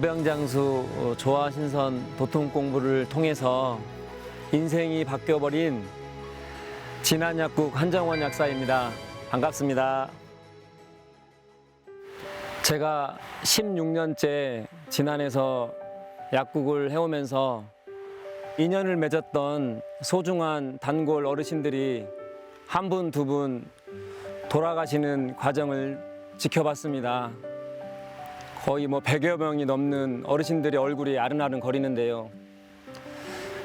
무병장수 어, 조화신선 도통 공부를 통해서 인생이 바뀌어버린 진한 약국 한정원 약사입니다. 반갑습니다. 제가 16년째 진안에서 약국을 해오면서 인연을 맺었던 소중한 단골 어르신들이 한 분, 두 분 돌아가시는 과정을 지켜봤습니다. 거의 뭐 100여 명이 넘는 어르신들의 얼굴이 아른아른 거리는데요.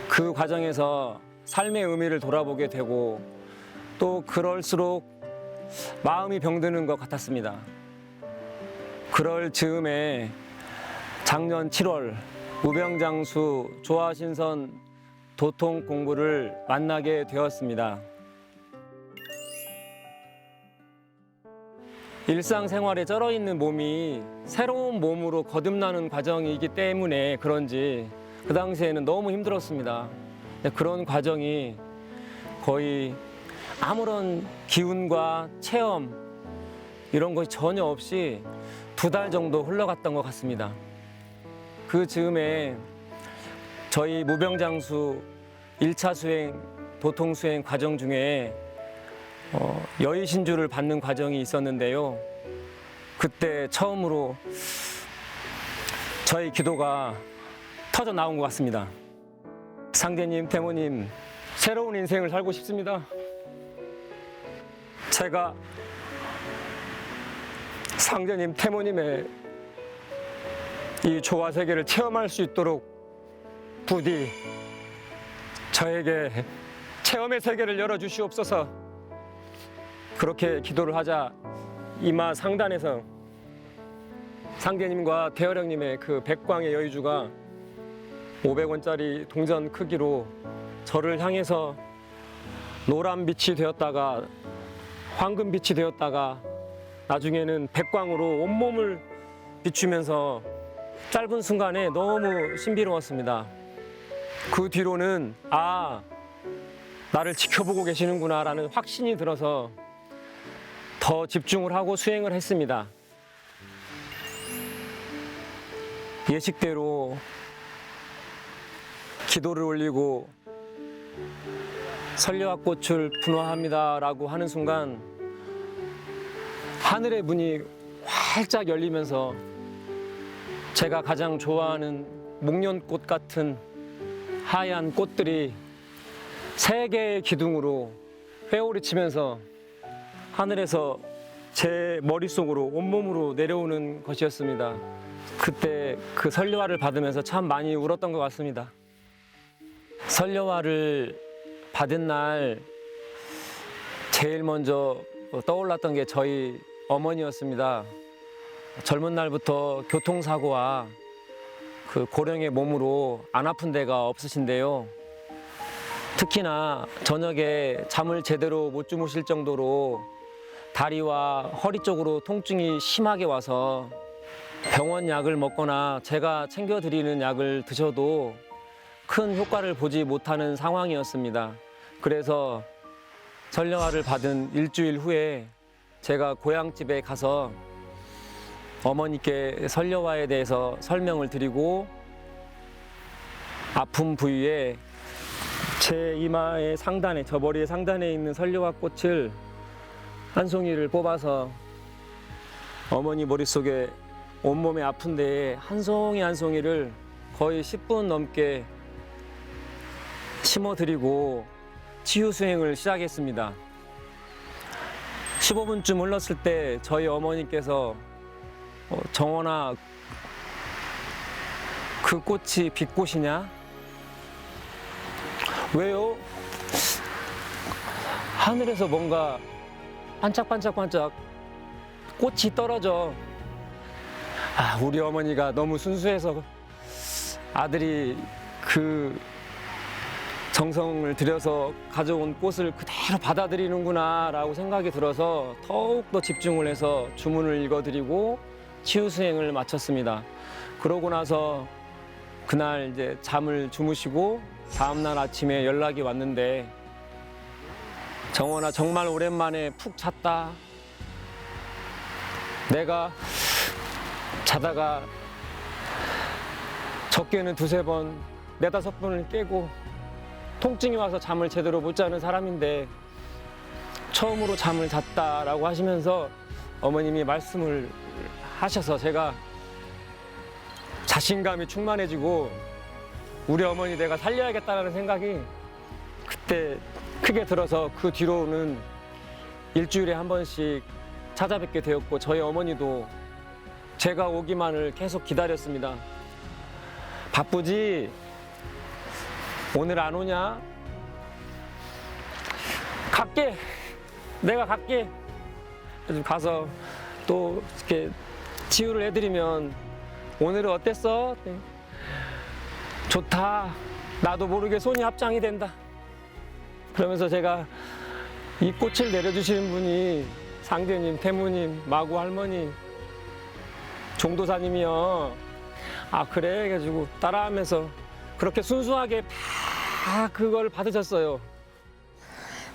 그 과정에서 삶의 의미를 돌아보게 되고 또 그럴수록 마음이 병드는 것 같았습니다. 그럴 즈음에 작년 7월 우병장수 조화신선 도통 공부를 만나게 되었습니다. 일상생활에 쩔어 있는 몸이 새로운 몸으로 거듭나는 과정이기 때문에 그런지 그 당시에는 너무 힘들었습니다. 그런 과정이 거의 아무런 기운과 체험 이런 것이 전혀 없이 두 달 정도 흘러갔던 것 같습니다. 그 즈음에 저희 무병장수 1차 수행, 도통 수행 과정 중에 어, 여의 신주를 받는 과정이 있었는데요. 그때 처음으로 저희 기도가 터져 나온 것 같습니다. 상대님, 태모님, 새로운 인생을 살고 싶습니다. 제가 상대님, 태모님의 이 조화 세계를 체험할 수 있도록 부디 저에게 체험의 세계를 열어주시옵소서. 그렇게 기도를 하자 이마 상단에서 상대님과 대여령님의 그 백광의 여의주가 500원짜리 동전 크기로 저를 향해서 노란 빛이 되었다가 황금 빛이 되었다가 나중에는 백광으로 온몸을 비추면서 짧은 순간에 너무 신비로웠습니다. 그 뒤로는 아 나를 지켜보고 계시는구나라는 확신이 들어서 더 집중을 하고 수행을 했습니다. 예식대로 기도를 올리고 설려와 꽃을 분화합니다라고 하는 순간 하늘의 문이 활짝 열리면서 제가 가장 좋아하는 목련꽃 같은 하얀 꽃들이 세 개의 기둥으로 회오리 치면서 하늘에서 제 머릿속으로 온몸으로 내려오는 것이었습니다. 그때 그 설려화를 받으면서 참 많이 울었던 것 같습니다. 설려화를 받은 날 제일 먼저 떠올랐던 게 저희 어머니였습니다. 젊은 날부터 교통사고와 그 고령의 몸으로 안 아픈 데가 없으신데요. 특히나 저녁에 잠을 제대로 못 주무실 정도로 다리와 허리 쪽으로 통증이 심하게 와서 병원 약을 먹거나 제가 챙겨드리는 약을 드셔도 큰 효과를 보지 못하는 상황이었습니다. 그래서 설령화를 받은 일주일 후에 제가 고향집에 가서 어머니께 설려화에 대해서 설명을 드리고 아픈 부위에 제 이마의 상단에 저 머리의 상단에 있는 설려화 꽃을 한 송이를 뽑아서 어머니 머릿속에 온몸에 아픈 데에 한 송이 한 송이를 거의 10분 넘게 심어드리고 치유 수행을 시작했습니다. 15분쯤 흘렀을 때 저희 어머니께서 어, 정원아 그 꽃이 빛꽃이냐? 왜요? 하늘에서 뭔가 반짝반짝반짝 꽃이 떨어져. 아, 우리 어머니가 너무 순수해서 아들이 그 정성을 들여서 가져온 꽃을 그대로 받아들이는구나라고 생각이 들어서 더욱 더 집중을 해서 주문을 읽어드리고 치유 수행을 마쳤습니다. 그러고 나서 그날 이제 잠을 주무시고 다음날 아침에 연락이 왔는데 정원아 정말 오랜만에 푹 잤다. 내가 자다가 적게는 두세 번, 네다섯 번을 깨고 통증이 와서 잠을 제대로 못 자는 사람인데 처음으로 잠을 잤다라고 하시면서 어머님이 말씀을 하셔서 제가 자신감이 충만해지고 우리 어머니 내가 살려야겠다라는 생각이 그때 크게 들어서 그 뒤로는 일주일에 한 번씩 찾아뵙게 되었고 저희 어머니도 제가 오기만을 계속 기다렸습니다. 바쁘지? 오늘 안 오냐? 갈게. 내가 갈게. 그래서 가서 또 이렇게 치유를 해드리면 오늘은 어땠어? 네. 좋다. 나도 모르게 손이 합장이 된다. 그러면서 제가 이 꽃을 내려주시는 분이 상대님, 태무님, 마구 할머니, 종도사님이요. 아 그래 해가지고 따라하면서 그렇게 순수하게 다 그걸 받으셨어요.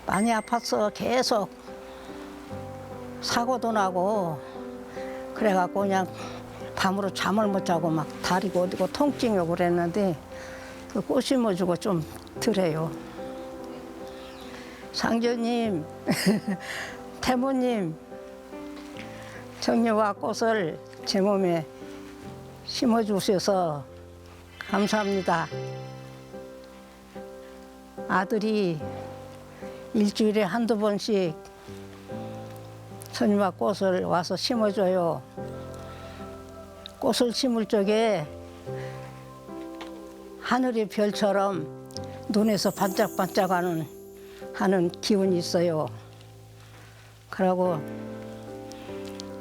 많이 아팠어 계속 사고도 나고 그래갖고 그냥 밤으로 잠을 못 자고 막 다리가 어디고 통증이 오고 그랬는데 그 꽃 심어주고 좀 덜해요 상조님 태모님 정려와 꽃을 제 몸에 심어주셔서 감사합니다 아들이 일주일에 한두 번씩 선임아 꽃을 와서 심어줘요. 꽃을 심을 적에 하늘의 별처럼 눈에서 반짝반짝하는 하는 기운이 있어요. 그러고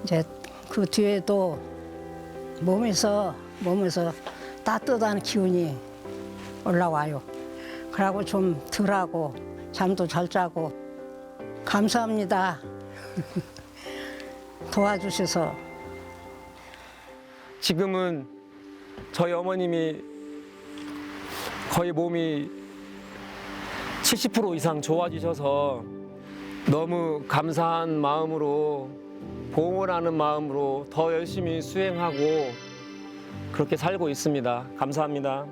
이제 그 뒤에도 몸에서 몸에서 따뜻한 기운이 올라와요. 그러고 좀 덜하고 잠도 잘 자고 감사합니다. 도와주셔서 지금은 저희 어머님이 거의 몸이 70% 이상 좋아지셔서 너무 감사한 마음으로 보응하는 마음으로 더 열심히 수행하고 그렇게 살고 있습니다. 감사합니다.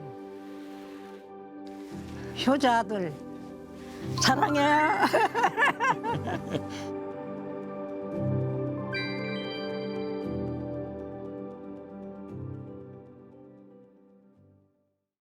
효자 아들 사랑해.